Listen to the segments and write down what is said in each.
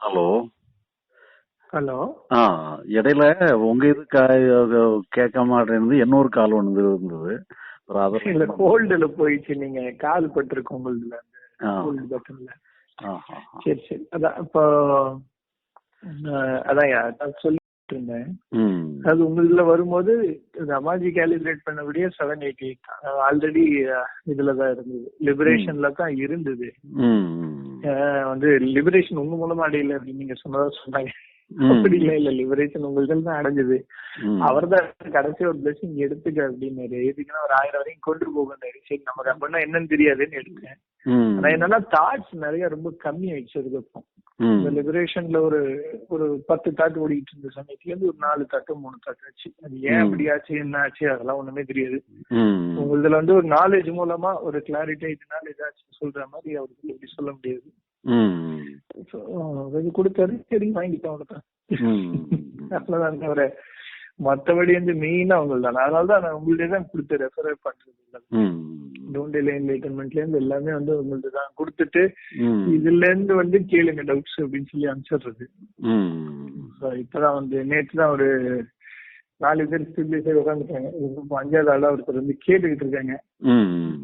Hello hello ஆ இடையில உங்க இது கேட்க மாட்டேங்குது. இன்னொரு கால் ஒன்று இருந்தது. இல்ல ஹோல்டுல போயிடுச்சு. நீங்க கால் பட்டிருக்கு உங்களுதுல. ஹோல்டு பட்டன்ல. சரி சரி. அதான் இப்போ அதான் நான் சொல்லிட்டு இருந்தேன் அது உங்களுதுல வரும்போது அமாஜி கேலிபிரேட் பண்ணபடியே செவன் எயிட்டி எயிட் ஆல்ரெடி இதுல தான் இருந்தது. லிபரேஷன்ல தான் இருந்தது. வந்து லிபரேஷன் உங்க மூலமா அடையில அப்படின்னு நீங்க சொன்னதா சொன்னாங்க. அப்படி இல்ல இல்ல லிபரேஷன் உங்கள்ட்ட தான் அடைஞ்சது. அவர் தான் கடைசி ஒரு பிளஸிங் எடுத்துக்க அப்படின்னாரு எதுக்குன்னா ஒரு ஆயிரம் வரைக்கும் கொண்டு போகணும் சரி நமக்கு அப்படின்னா என்னன்னு தெரியாதுன்னு எடுத்தேன். ஆனா என்னன்னா தாட்ஸ் நிறைய ரொம்ப கம்மி ஆயிடுச்சு அதுக்கப்புறம். இந்த லிபரேஷன்ல ஒரு ஒரு பத்து தாட்டு ஓடிட்டு இருந்த சமயத்துல இருந்து ஒரு நாலு தாட்டு மூணு தாட்டு ஆச்சு அது ஏன். அப்படி ஆச்சு என்ன ஆச்சு அதெல்லாம் ஒண்ணுமே தெரியாது. உங்களுதுல வந்து ஒரு நாலேஜ் மூலமா ஒரு கிளாரிட்டி இதனால ஏதாச்சும் சொல்ற மாதிரி அவருக்கு இப்படி சொல்ல முடியாது ம். So, அது கொடுத்தாரு சரி வாங்கிட்டோம் அவ்வளவுதான். அவ்வளவுதான். தவிர மத்தபடி வந்து மெயினா அவங்களுக்கு தான் அதனால தான் நான் உங்கள்ட்ட தான் கொடுத்து ரெஃபர் பண்றது இல்லை. ம். டோன்ட் டிலே என்லைட்டன்மெண்ட்ல இருந்து எல்லாமே வந்து உங்கள்ட்ட தான் கொடுத்துட்டு. இதுல இருந்து வந்து கேளுங்க டவுட்ஸ் அப்படின்னு சொல்லி அனுப்பிச்சிடுறது. இப்பதான் வந்து நேற்று தான் ஒரு நாலு பேர் ஸ்டூடியோ உட்காந்துட்டாங்க அஞ்சாவது ஆளா ஒருத்தர் வந்து கேட்டுக்கிட்டு இருக்காங்க.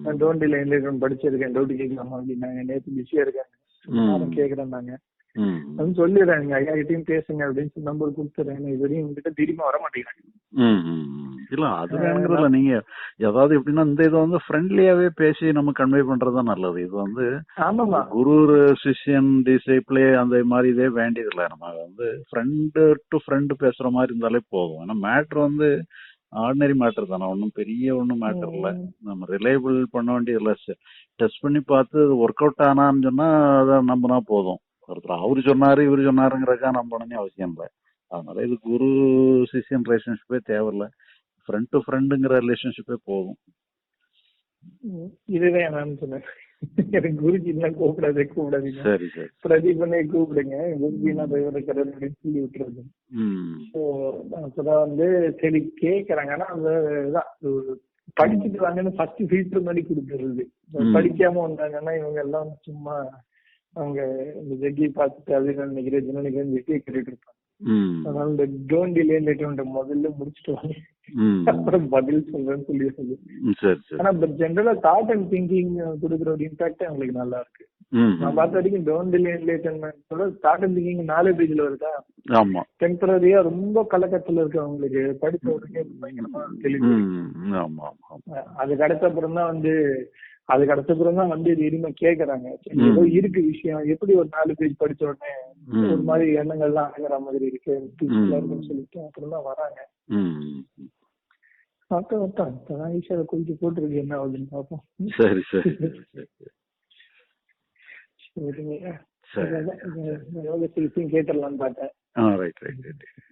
நான் டோன்ட் டிலே என்லைட்மெண்ட் படிச்சிருக்கேன். டவுட் கேட்கலாமா? அப்படின்னாங்க. நேற்று பிஸியா இருக்காங்க. ம். நானும் கேக்குறேன்னாங்க ம். அது சொல்லிடுறாங்க ஐயா கிட்டயும் பேசுங்க அப்படின்னு நம்பர் கொடுத்துறேன். இது வரையும் உங்ககிட்ட திரும்ப வர மாட்டேங்கிறாங்க. இல்ல அது வேணுங்கிறதுல நீங்க ஏதாவது எப்படின்னா இந்த இதை வந்து ஃப்ரெண்ட்லியாவே பேசி நம்ம கன்வே பண்றது நல்லது. இது வந்து ஆமாமா குரு சிஷ்யன் டிசைப்ளே அந்த மாதிரி இதே வேண்டியதில்லை. நம்ம வந்து ஃப்ரெண்டு டு ஃப்ரெண்டு பேசுற மாதிரி இருந்தாலே போதும். ஏன்னா மேட்ரு வந்து ஆர்டினரி மேட்டர் தானே ஒன்றும் பெரிய ஒன்றும் மேட்டர் இல்லை. நம்ம ரிலையபிள் பண்ண வேண்டியதில்ல டெஸ்ட் பண்ணி பார்த்து ஒர்க் அவுட் ஆனான்னு சொன்னா அதை நம்பினா போதும். ஒருத்தர் அவரு சொன்னாரு இவரு சொன்னாருங்கிறக்கா நம்பணும்னு அவசியம் இல்லை. அதனால இது குரு சிஷியன் ரிலேஷன்ஷிப்பே தேவையில்லை. ஃப்ரெண்ட் டு ஃப்ரெண்டுங்கிற ரிலேஷன்ஷிப்பே போதும். இதுவே நான் சொன்னேன் எனக்கு குருஜிலாம் கூப்பிடாதே கூப்பிடாதீங்க. சரி சரி. பிரதீபனே கூப்பிடுங்க. குருஜினா இருக்கிறது அப்படின்னு சொல்லி விட்டுறது. ஸோ அப்பதான் வந்து சரி கேக்குறாங்க. ஆனா அந்த இதான் படிச்சுட்டு வாங்கன்னு ஃபர்ஸ்ட் ஃபில்டர் மாதிரி கொடுத்துருது. படிக்காம வந்தாங்கன்னா இவங்க எல்லாம் சும்மா அவங்க இந்த ஜெக்கி பார்த்துட்டு அப்படின்னு நினைக்கிறேன் நினைக்கிறேன் ஜெக்கியை கேட்டுட்டு இருப்பாங்க. அதனால இந்த டோன் டிலே லேட் முதல்ல முடிச்சுட்டு அப்புறம் பதில் சொல்றேன்னு சொல்லி சொல்லு ஆனா பட் ஜென்ரலா தாட் அண்ட் திங்கிங் கொடுக்குற ஒரு இம்பாக்ட் அவங்களுக்கு நல்லா இருக்கு. நான் பார்த்த வரைக்கும் don't delay enlightenment thought and thinking நாலு பேஜ்ல வருதா? ஆமா. டெம்பரரியா ரொம்ப கலக்கத்துல இருக்கு அவங்களுக்கு. படிச்ச உடனே பயங்கரமா தெளிவு ஆமா ஆமா ஆமா. அது கிடைச்ச அப்புறம் தான் வந்து அது கிடைச்ச அப்புறம் தான் வந்து இது இனிமே கேக்குறாங்க. ஏதோ இருக்கு விஷயம். எப்படி ஒரு நாலு பேஜ் படிச்ச உடனே. ஒரு மாதிரி எண்ணங்கள்லாம் அடங்குற மாதிரி இருக்கு. இருக்குன்னு சொல்லிட்டு அப்புறம் தான் வராங்க. ம். அதான் அதான் இப்பதான் ஈஸியா குளிச்சு போட்டுருக்கு. என்ன ஆகுதுன்னு பார்ப்போம். சரி சரி. சரி சரி. சரிங்க யோக சிகிச்சையும் கேட்டுடலாம்னு பார்த்தேன். Right right right